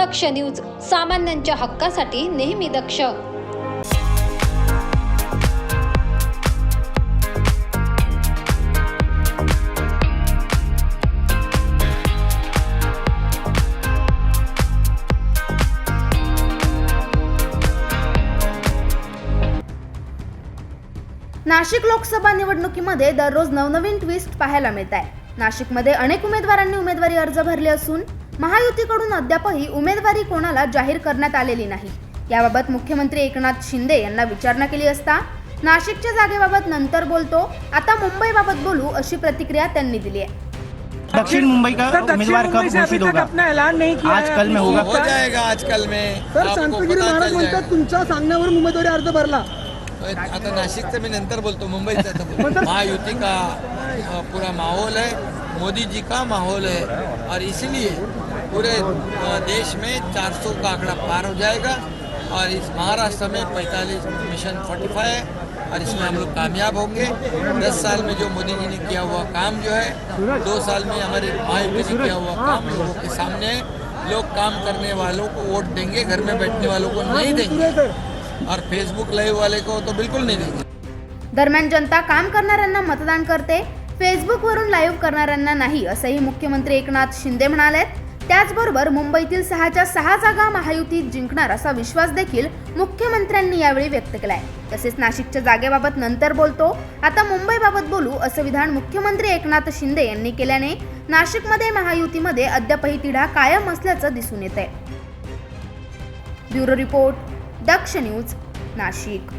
दक्ष news सामान्यांच्या हक्कासाठी नेहमी दक्ष. नाशिक लोकसभा निवडणुकीमध्ये दररोज नवनवीन ट्विस्ट पाहायला मिळत आहे नाशिकमध्ये अनेक उमेदवारांनी उमेदवारी अर्ज भरले असून महायुतीकडून अद्यापही उमेदवारी कोणाला जाहीर करण्यात आलेली नाही. याबाबत मुख्यमंत्री एकनाथ शिंदे यांना विचारणा केली असता नाशिकच्या जागेबाबत नंतर बोलतो आता मुंबईबाबत बोलू अशी प्रतिक्रिया त्यांनी दिली आहे. दक्षिण मुंबई का उम्मीदवार मुंबई कब घोषित होगा? अपना ऐलान नहीं किया आज कल में होगा हो जाएगा आजकल में। सर संतगिरी पता महाराज म्हणतात. तुमच्या सांगण्यावर उमेदवारी अर्ज भरला. आता नाशिकचं मी नंतर बोलतो मुंबईचं महायुति का पूरा माहौल है मोदी जी का माहौल है और इसलिए पूरे देश में 400 का आंकड़ा पार हो जाएगा और इस महाराष्ट्र में 45 मिशन 45 है और इसमें हम लोग कामयाब होंगे। दस साल में जो मोदी जी ने किया हुआ काम जो है, दो साल में हमारे महायुति ने किया हुआ काम लोगों के सामने लोग काम करने वालों को वोट देंगे, घर में बैठने वालों को नहीं देंगे और फेसबुक लाइव वाले को तो बिल्कुल नहीं देंगे। दरम्यान जनता काम करणाऱ्यांना मतदान करते फेसबुकवरून लाईव्ह करणाऱ्यांना नाही, असंही मुख्यमंत्री एकनाथ शिंदे म्हणाले त्याचबरोबर मुंबईतील सहाच्या सहा जागा महायुतीत जिंकणार असा विश्वास देखील मुख्यमंत्र्यांनी यावेळी व्यक्त केलाय. तसेच नाशिकच्या जागेबाबत नंतर बोलतो. आता मुंबईबाबत बोलू असं विधान मुख्यमंत्री एकनाथ शिंदे यांनी केल्याने नाशिकमध्ये महायुतीमध्ये अद्यापही तिढा कायम असल्याचं दिसून येत आहे bureau report Daksh news Nashik.